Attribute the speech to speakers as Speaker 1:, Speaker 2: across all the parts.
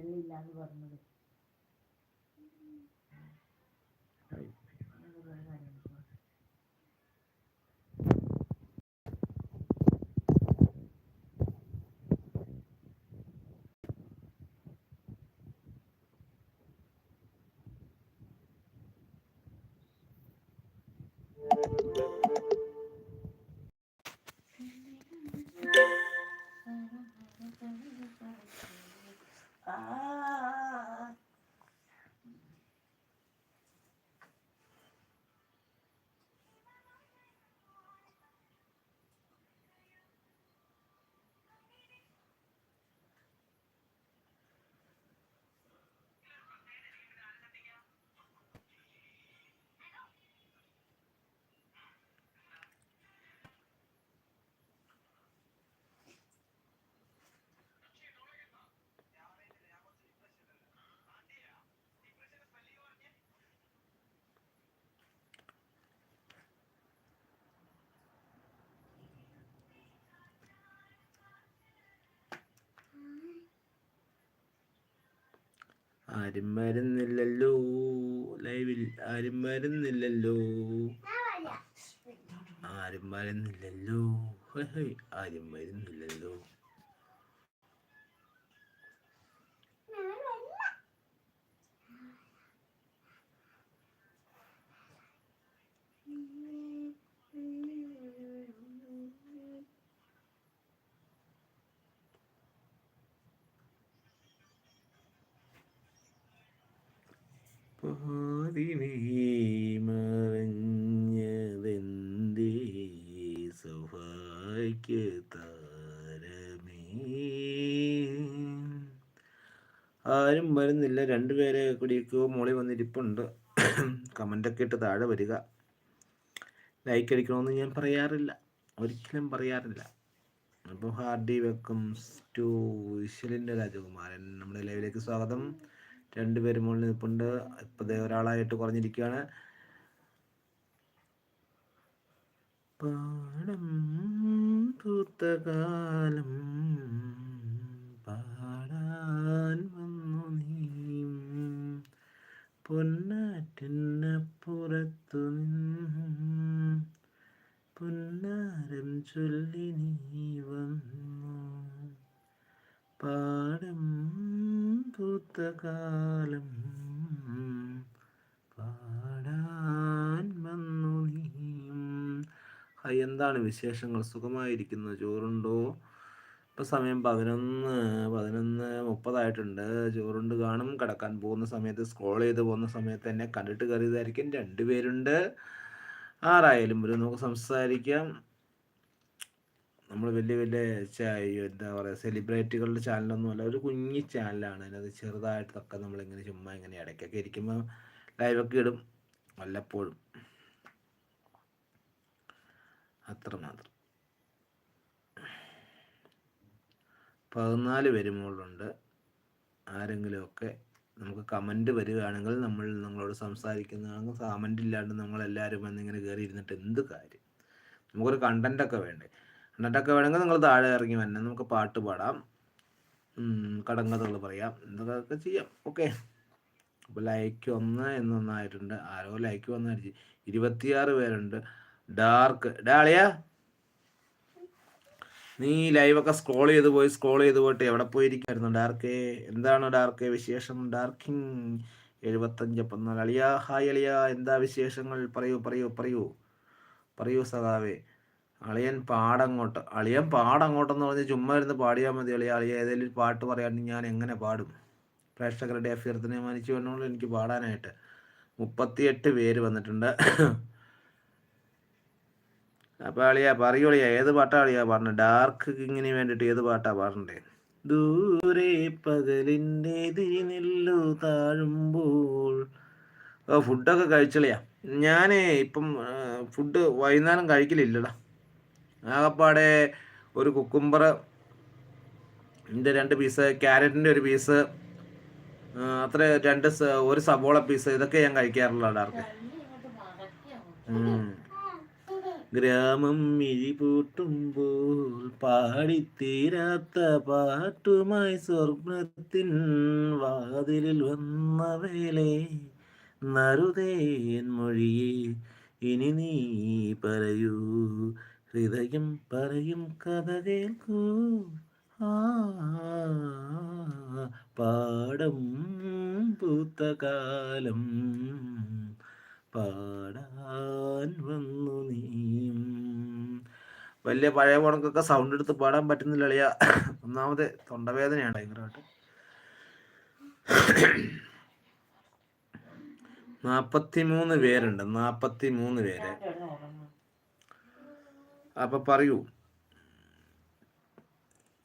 Speaker 1: വെള്ളില്ല എന്ന് പറഞ്ഞത്.
Speaker 2: ആരും മരുന്നില്ലല്ലോ ലൈവിൽ ആരും മരുന്നില്ലല്ലോ ആരും മരുന്നില്ലല്ലോ ആരും വരുന്നില്ലല്ലോ ആരും വരുന്നില്ല. രണ്ടുപേരെ കൂടിയൊക്കെയോ മോളി വന്നിരിപ്പുണ്ട്. കമന്റൊക്കെ ഇട്ട് താഴെ വരിക. ലൈക്ക് അടിക്കണമെന്ന് ഞാൻ പറയാറില്ല. ഒരിക്കലും പറയാറില്ല. അപ്പോൾ ഹാർഡി വെൽക്കം ടു വിശ്വലിന്റെ രാജകുമാരൻ. നമ്മുടെ ലൈവിലേക്ക് സ്വാഗതം. രണ്ടുപേരും മുകളിൽ നിൽപ്പുണ്ട്. ദേ ഒരാളായിട്ട് കുറഞ്ഞിരിക്കുകയാണ്. പാടം തൂത്തകാലം പാടാൻ വന്നു നീ പൊന്നാറ്റിനപ്പുറത്തു നിന്നും പൊന്നാരം ചൊല്ലി നീ വന്നു. പാടം പൂത്തകാലം പാടാൻ ഹായ് എന്താണ് വിശേഷങ്ങൾ? സുഖമായിരിക്കുന്നു. ചോറുണ്ടോ? ഇപ്പം സമയം പതിനൊന്ന് പതിനൊന്ന് മുപ്പതായിട്ടുണ്ട്. ചോറുണ്ട് കാണും. കിടക്കാൻ പോകുന്ന സമയത്ത് സ്ക്രോൾ ചെയ്ത് പോകുന്ന സമയത്ത് എന്നെ കണ്ടിട്ട് കയറിയതായിരിക്കും. രണ്ടുപേരുണ്ട്. ആരായാലും ഒരു നമുക്ക് സംസാരിക്കാം. നമ്മൾ വലിയ വലിയ എന്താ പറയുക സെലിബ്രിറ്റികളുടെ ചാനലൊന്നും അല്ല ഒരു കുഞ്ഞി ചാനലാണ് അതിനകത്ത് ചെറുതായിട്ടൊക്കെ നമ്മളിങ്ങനെ ചുമ്മാ ഇങ്ങനെ ഇടയ്ക്കൊക്കെ ഇരിക്കുമ്പോൾ ലൈവൊക്കെ ഇടും. വല്ലപ്പോഴും. അത്ര മാത്രം പതിനാല് പേര് ആരെങ്കിലുമൊക്കെ നമുക്ക് കമന്റ് വരികയാണെങ്കിൽ നമ്മൾ നിങ്ങളോട് സംസാരിക്കുന്നതാണെങ്കിൽ കമന്റ് ഇല്ലാണ്ട് നമ്മളെല്ലാവരും വന്നിങ്ങനെ കയറി ഇരുന്നിട്ട് എന്ത് കാര്യം? നമുക്കൊരു കണ്ടന്റൊക്കെ വേണ്ടേ? കണ്ടന്റൊക്കെ വേണമെങ്കിൽ നിങ്ങൾ താഴെ ഇറങ്ങി വന്നെ നമുക്ക് പാട്ട് പാടാം. കടങ്കഥകൾ പറയാം. എന്തൊക്കെ ചെയ്യാം. ഓക്കെ. അപ്പോൾ ലൈക്ക് ഒന്ന് എന്നൊന്നായിട്ടുണ്ട്. ആരോ ലൈക്ക് വന്നായിരിക്കും ഇരുപത്തിയാറ് പേരുണ്ട്. ഡാർക്ക് ഡാളിയാ നീ ലൈവൊക്കെ സ്ക്രോൾ ചെയ്ത് പോയി സ്ക്രോൾ ചെയ്ത് പോയിട്ട് എവിടെ പോയിരിക്കായിരുന്നു? ഡാർക്കേ എന്താണ് ഡാർക്കേ വിശേഷം? ഡാർക്കിങ് എഴുപത്തഞ്ച് പതിനാല് അളിയ ഹായ് അളിയ. എന്താ വിശേഷങ്ങൾ? പറയൂ പറയൂ പറയൂ. പറയൂ സഖാവേ. അളിയൻ പാടങ്ങോട്ട്. അളിയൻ പാടങ്ങോട്ടെന്ന് പറഞ്ഞ് ചുമ്മാ ഇരുന്ന് പാടിയാൽ മതി അളിയ. അളിയ ഏതെങ്കിലും പാട്ട് പറയാണ്ട് ഞാൻ എങ്ങനെ പാടും? പ്രേക്ഷകരുടെ അഭ്യർത്ഥനയെ മാനിച്ചു വേണമല്ലോ എനിക്ക് പാടാനായിട്ട്. മുപ്പത്തിയെട്ട് പേര് വന്നിട്ടുണ്ട്. അപ്പോൾ അളിയാ പറയൂ ഏത് പാട്ടാ അളിയാ പാടണേ? ഡാർക്ക് കിങ്ങിന് വേണ്ടിയിട്ട് ഏത് പാട്ടാ പാടണ്ടേ? ദൂരെ പകലിന്റെ തിരിനില്ലു താഴുമ്പോൾ. ഫുഡൊക്കെ കഴിച്ചളിയാ. ഞാൻ ഇപ്പം ഫുഡ് വൈകുന്നേരം കഴിക്കലില്ലടാ. ആകപ്പാടെ ഒരു കുക്കുംബർ ഇതിന്റെ രണ്ട് പീസ് ക്യാരറ്റിന്റെ ഒരു പീസ് അത്ര രണ്ട് ഒരു സവോള പീസ് ഇതൊക്കെ ഞാൻ കഴിക്കാറുള്ള ഡാർക്ക്. ഗ്രാമം മിഴിപൂട്ടുമ്പോൾ പാടിത്തീരാത്ത പാട്ടുമായി സ്വർണത്തിൻ വാതിലിൽ വന്ന വേലേ നറുതേൻ മൊഴിയെ ഇനി നീ പറയൂ ഹൃദയം പറയും കഥ കേൾക്കൂ പാടം പൂത്തകാലം. പാടാൻ വന്നു നീ വലിയ പഴയ പോണക്കൊക്കെ സൗണ്ട് എടുത്ത് പാടാൻ പറ്റുന്നില്ല അളിയ. ഒന്നാമത് തൊണ്ടവേദനയാണ് ഭയങ്കരമായിട്ട്. നാപ്പത്തി മൂന്ന് പേരുണ്ട് നാപ്പത്തി മൂന്ന് പേര്. അപ്പൊ പറയൂ.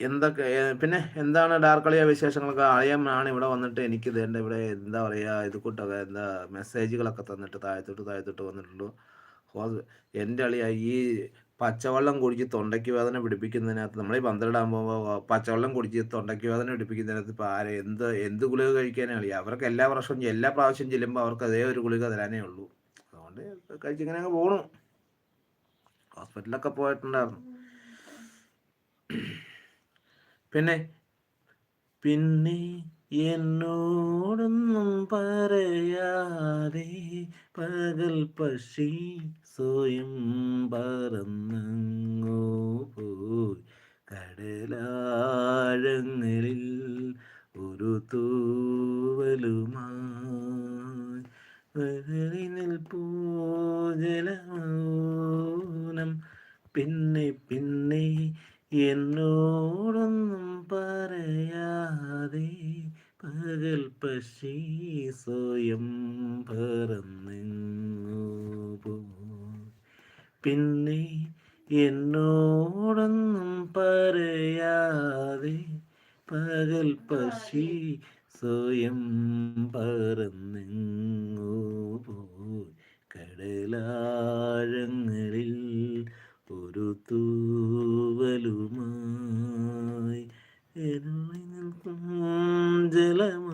Speaker 2: എന്തൊക്കെ പിന്നെ എന്താണ് ഡാർക്ക് കളിയ വിശേഷങ്ങളൊക്കെ? അളിയമാണ് ഇവിടെ വന്നിട്ട് എനിക്ക് ഇതേണ്ട ഇവിടെ എന്താ പറയാ ഇത് കൂട്ടൊക്കെ എന്താ മെസ്സേജുകളൊക്കെ തന്നിട്ട് താഴത്തോട്ട് താഴത്തോട്ട് വന്നിട്ടുള്ളൂ. എന്റെ അളിയ ഈ പച്ചവെള്ളം കുടിച്ച് തൊണ്ടയ്ക്ക് വേദന പിടിപ്പിക്കുന്നതിനകത്ത് നമ്മൾ ഈ പന്ത്രണ്ടാൻ പോകുമ്പോൾ പച്ചവെള്ളം കുടിച്ച് തൊണ്ടയ്ക്ക് വേദന പിടിപ്പിക്കുന്നതിനകത്ത് ഇപ്പോൾ ആരെ എന്ത് എന്ത് ഗുളിക കഴിക്കാനേ അളിയ? അവർക്ക് എല്ലാ വർഷവും എല്ലാ പ്രാവശ്യം ചെല്ലുമ്പോൾ അവർക്ക് അതേ ഒരു ഗുളിക തരാനേ ഉള്ളൂ. അതുകൊണ്ട് കഴിച്ചിങ്ങനെ അങ്ങ് പോണു. ഹോസ്പിറ്റലൊക്കെ പോയിട്ടുണ്ടായിരുന്നു. പിന്നെ പിന്നെ എന്നോടൊന്നും പറയാതെ പകൽ പക്ഷി സ്വയം പറന്നങ്ങോ പോയി. കടലാഴങ്ങളിൽ ഒരു തൂവലുമായി ജലമൗനം പിന്നെ പിന്നെ എന്നോടൊന്നും പറയാതെ പകൽ പക്ഷി സ്വയം പറന്നു. പിന്നെ എന്നോടൊന്നും പറയാതെ പകൽ പക്ഷി സ്വയം പറന്നു കടലാഴങ്ങളിൽ ഒരു തൂവലുമായി നിൽക്കും ജലമൗനം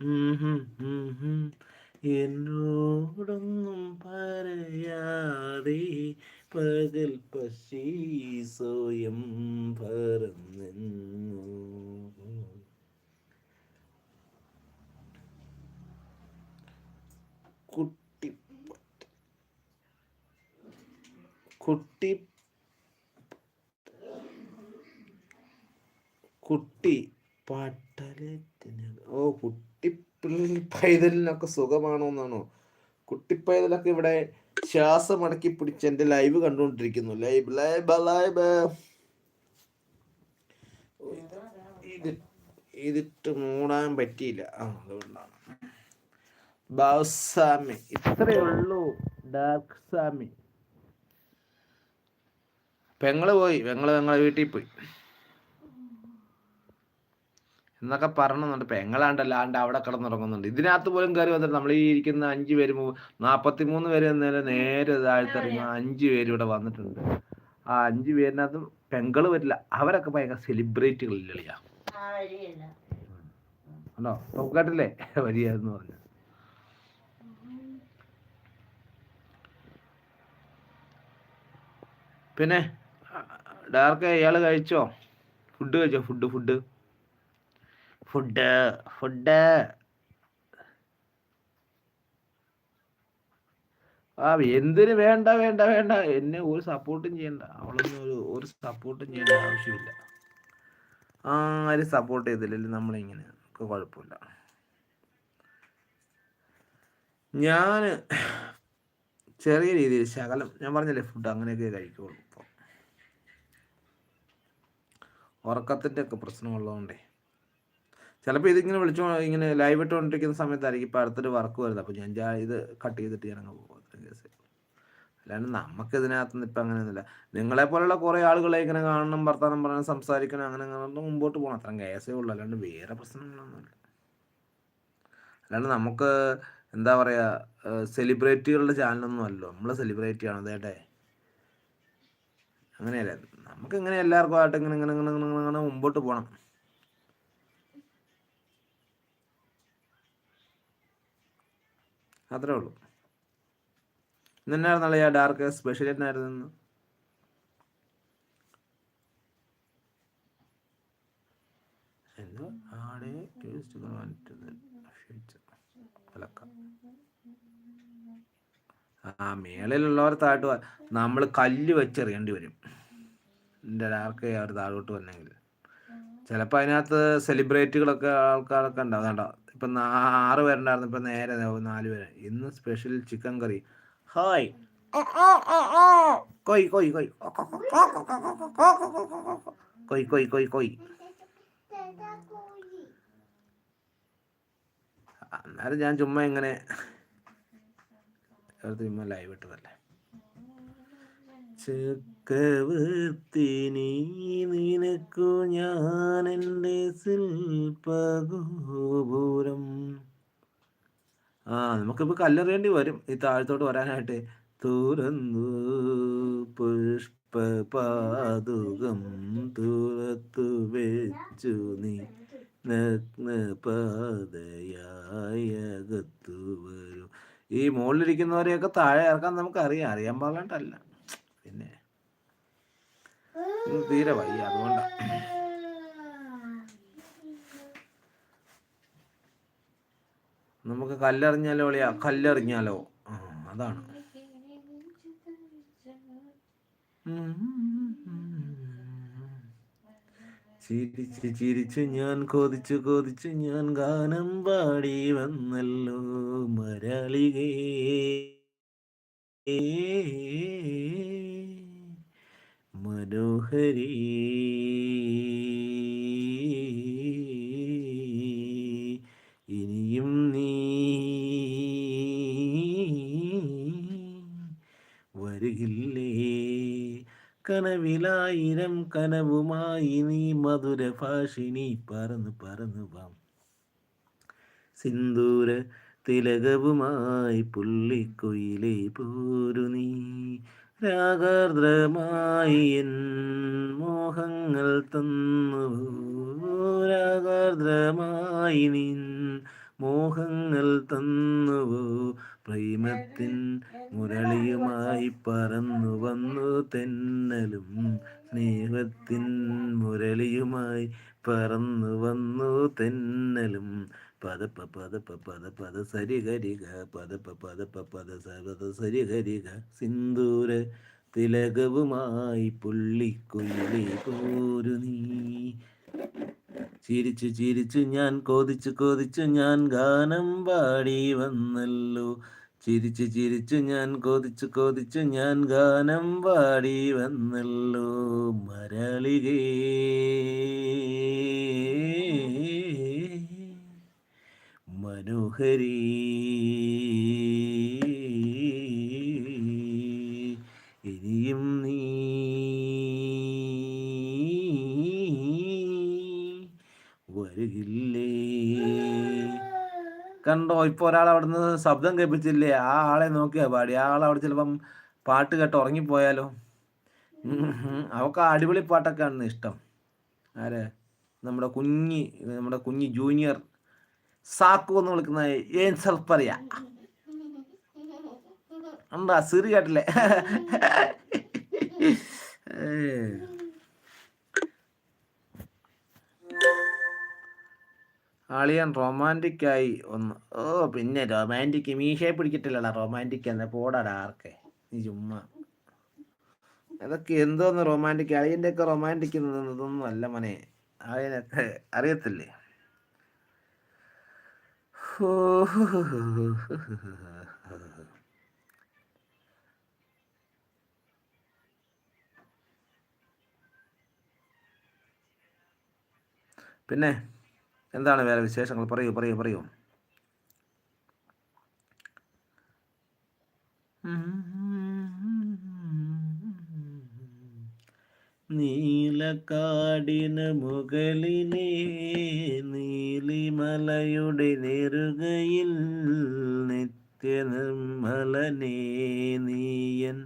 Speaker 2: ഉം ഹും ഹും ഹും. എന്നോടൊന്നും പറയാതെ പകൽ പക്ഷി സ്വയം പറന്നെങ്ങോ പോയി. കുട്ടി കുട്ടി കുട്ടി പട്ടലത്തിന് ഓ കുട്ടി പൈതലിനൊക്കെ സുഖമാണോ എന്നാണോ കുട്ടിപ്പൈതലൊക്കെ ഇവിടെ ശ്വാസം അടക്കി പിടിച്ച് എന്റെ ലൈവ് കണ്ടുകൊണ്ടിരിക്കുന്നു. ലൈവ് ലൈവ് ലൈവ് ഇതിട്ട് മൂടാൻ പറ്റിയില്ല. ആ അതുകൊണ്ടാണ്. ബാസാമി ഇത്രയേ ഉള്ളൂ. ഡാർക്ക് സാമി പെങ്ങൾ പോയി. പെങ്ങൾ പെങ്ങളെ വീട്ടിൽ പോയി. എന്നൊക്കെ പറഞ്ഞുണ്ട് പെങ്ങളാണ്ടല്ല ആണ്ട് അവിടെ കിടന്നുറങ്ങുന്നുണ്ട്. ഇതിനകത്ത് പോലും കയറി വന്നിട്ട് നമ്മൾ ഈ ഇരിക്കുന്ന അഞ്ച് പേര് നാപ്പത്തി മൂന്ന് പേര് എന്നേരം നേരെ താഴ്ത്തിറങ്ങി അഞ്ച് പേര് ഇവിടെ വന്നിട്ടുണ്ട്. ആ അഞ്ച് പേരിനകത്ത് പെങ്ങൾ വരില്ല. അവരൊക്കെ ഭയങ്കര സെലിബ്രിറ്റികളില്ല
Speaker 1: ആ വഴിയില്ല
Speaker 2: ഉണ്ടോ? വരിക എന്ന് പറഞ്ഞു. പിന്നെ ഡാർക്ക് ഇയാൾ കഴിച്ചോ? ഫുഡ് കഴിച്ചോ? Food food. Food food. ആ എന്തിന് വേണ്ട വേണ്ട വേണ്ട. എന്നെ ഒരു സപ്പോർട്ടും ചെയ്യണ്ട. അവളൊന്നും ഒരു ഒരു സപ്പോർട്ടും ചെയ്യേണ്ട ആവശ്യമില്ല. ആരും സപ്പോർട്ട് ചെയ്തില്ലെങ്കിൽ നമ്മളിങ്ങനെ. നമുക്ക് കുഴപ്പമില്ല. ഞാൻ ചെറിയ രീതിയിൽ ശകലം ഞാൻ പറഞ്ഞല്ലേ ഫുഡ് അങ്ങനെയൊക്കെ കഴിക്കുള്ളൂ ഇപ്പം. ഉറക്കത്തിന്റെ ഒക്കെ പ്രശ്നമുള്ളതുകൊണ്ടേ. ചിലപ്പോൾ ഇതിങ്ങനെ വിളിച്ചോ ഇങ്ങനെ ലൈവ് ഇട്ടുകൊണ്ടിരിക്കുന്ന സമയത്തായിരിക്കും ഇപ്പം അടുത്തൊരു വർക്ക് വരുന്നത്. അപ്പോൾ ഞാൻ ഇത് കട്ട് ചെയ്തിട്ട് ഞാൻ പോകും കേസ് അല്ലാണ്ട് നമുക്ക് ഇതിനകത്തുനിന്ന് ഇപ്പം അങ്ങനെയൊന്നുമില്ല. നിങ്ങളെ പോലുള്ള കുറേ ആളുകളെ ഇങ്ങനെ കാണണം ഭർത്താനം പറയണം സംസാരിക്കണം അങ്ങനെ അങ്ങനെ മുമ്പോട്ട് പോകണം. അത്രയും കേസേ ഉള്ളൂ. അല്ലാണ്ട് വേറെ പ്രശ്നങ്ങളൊന്നുമില്ല. അല്ലാണ്ട് നമുക്ക് എന്താ പറയുക സെലിബ്രിറ്റികളുടെ ചാനലൊന്നും അല്ലല്ലോ. നമ്മൾ സെലിബ്രിറ്റി ആണ്. അതേട്ടെ അങ്ങനെയല്ല? നമുക്ക് ഇങ്ങനെ എല്ലാവർക്കും ആയിട്ട് ഇങ്ങനെ ഇങ്ങനെ ഇങ്ങനെ ഇങ്ങനെ മുമ്പോട്ട് പോകണം. അത്രേ ഉള്ളൂ. ഇന്നെന്നായിരുന്നല്ലേ ആ ഡാർക്ക് സ്പെഷ്യൽ എന്നായിരുന്നു ആ മേളിലുള്ളവർ താഴ്ത്തു നമ്മൾ കല്ല് വെച്ചെറിയേണ്ടി വരും. എന്റെ ഡാർക്ക് അവർ താഴോട്ട് വന്നെങ്കിൽ. ചിലപ്പോൾ അതിനകത്ത് സെലിബ്രിറ്റികളൊക്കെ ആൾക്കാരൊക്കെ ഉണ്ടാവും. ഇപ്പം ആറ് പേരുണ്ടായിരുന്നു. ഇപ്പം നേരെ നാല് പേര്. ഇന്ന് സ്പെഷ്യൽ ചിക്കൻ കറി ഹായ് കൊയ് കൊയ് കൊയ് കൊയ് കൊയ് കൊയ് കൊയ് അന്നേരം ഞാൻ ചുമ്മാ ഇങ്ങനെ ചുമ്മാ ലൈവ് ഇട്ടതല്ലേ? ചക്രവർത്തി നീ നിനക്കു ഞാൻ എന്റെ ശില്പഗോപുരം. ആ നമുക്കിപ്പോൾ കല്ലെറിയേണ്ടി വരും. ഈ താഴത്തോട്ട് വരാനായിട്ട്. തുറന്നു പുഷ്പപാതുകം തുറത്തു വെച്ചു നീ. നഗ്നപാതയായകത്തു വരും. ഈ മുകളിലിരിക്കുന്നവരെയൊക്കെ താഴെ ഇറക്കാൻ നമുക്ക് അറിയാം അറിയാൻ പാടില്ല പിന്നെ തീരെ വയ്യ അതുകൊണ്ടാണ് നമുക്ക് കല്ലെറിഞ്ഞാലോ അളിയാ? കല്ലെറിഞ്ഞാലോ. ആ അതാണ്. ചിരിച്ച് ചിരിച്ച് ഞാൻ കൊതിച്ചു കൊതിച്ച് ഞാൻ ഗാനം പാടി വന്നല്ലോ മരളികേ. മനോഹരി ഇനിയും നീ വരുകില്ലേ? കനവിലായിരം കനവുമായി നീ മധുര ഭാഷിണി പറന്നു പറന്നു വാം. സിന്ദൂര തിലകവുമായി പുള്ളിക്കൊയിലെ പോരു നീ. രാഗാർദ്രമായി എൻ മോഹങ്ങൾ തന്നു. രാഗാർദ്രമായി നിൻ മോഹങ്ങൾ തന്നു. പ്രേമത്തിൻ മുരളിയുമായി പറന്നു വന്നു. തെന്നലും സ്നേഹത്തിൻ മുരളിയുമായി പറന്നു വന്നു. തെന്നലും പദപ്പ പ പദ പ പദ പദ സരി ഹരിക പദ പ പദ പ പദ സപദ സരി ഹരിക സിന്ദൂര തിലകവുമായി പുള്ളിക്കുള്ളി പോരു നീ. ചിരിച്ചു ചിരിച്ചു ഞാൻ കൊതിച്ചു കൊതിച്ചു ഞാൻ ഗാനം പാടി വന്നല്ലോ. ചിരിച്ചു ചിരിച്ചു ഞാൻ കൊതിച്ചു കൊതിച്ചു ഞാൻ ഗാനം പാടി വന്നല്ലോ. മരളികേ. മനോഹരി ഇനിയും നീ വരികില്ലേ? കണ്ടോ ഇപ്പൊ ഒരാൾ അവിടുന്ന് ശബ്ദം കേൾപ്പിച്ചില്ലേ? ആ ആളെ നോക്കിയാ പാടി. ആ ആൾ അവിടെ ചിലപ്പം പാട്ട് കേട്ട് ഉറങ്ങിപ്പോയാലോ? അവക്ക് അടിപൊളി പാട്ടൊക്കെയാണ് ഇഷ്ടം. ആരെ? നമ്മുടെ കുഞ്ഞി നമ്മുടെ കുഞ്ഞി ജൂനിയർ സാക്കു എന്ന് വിളിക്കുന്നത് ഏൻസൽ പറയാ? ഉണ്ടാ സിറി കേട്ടില്ലേ? അളിയൻ റൊമാന്റിക് ആയി ഒന്ന്. ഓ പിന്നെ റൊമാന്റിക്. മീശയെ പിടിക്കട്ടില്ലടാ റൊമാന്റിക് എന്നാ. പോടാടാ ആർക്കെ? നീ ചുമ്മാ. അതൊക്കെ എന്തോന്ന് റൊമാന്റിക്? അളിയന്റെ ഒക്കെ റൊമാന്റിക് ഇതൊന്നും അല്ല മനെ. അളിയനൊക്കെ അറിയത്തില്ലേ? പിന്നെ എന്താണ് വേറെ വിശേഷങ്ങൾ പറയൂ പറയൂ പറയൂ നീലക്കാടിന് മുകളിലെ നീലിമലയുടെ നെറുകയിൽ നിത്യനിർമ്മലനേ നീയൻ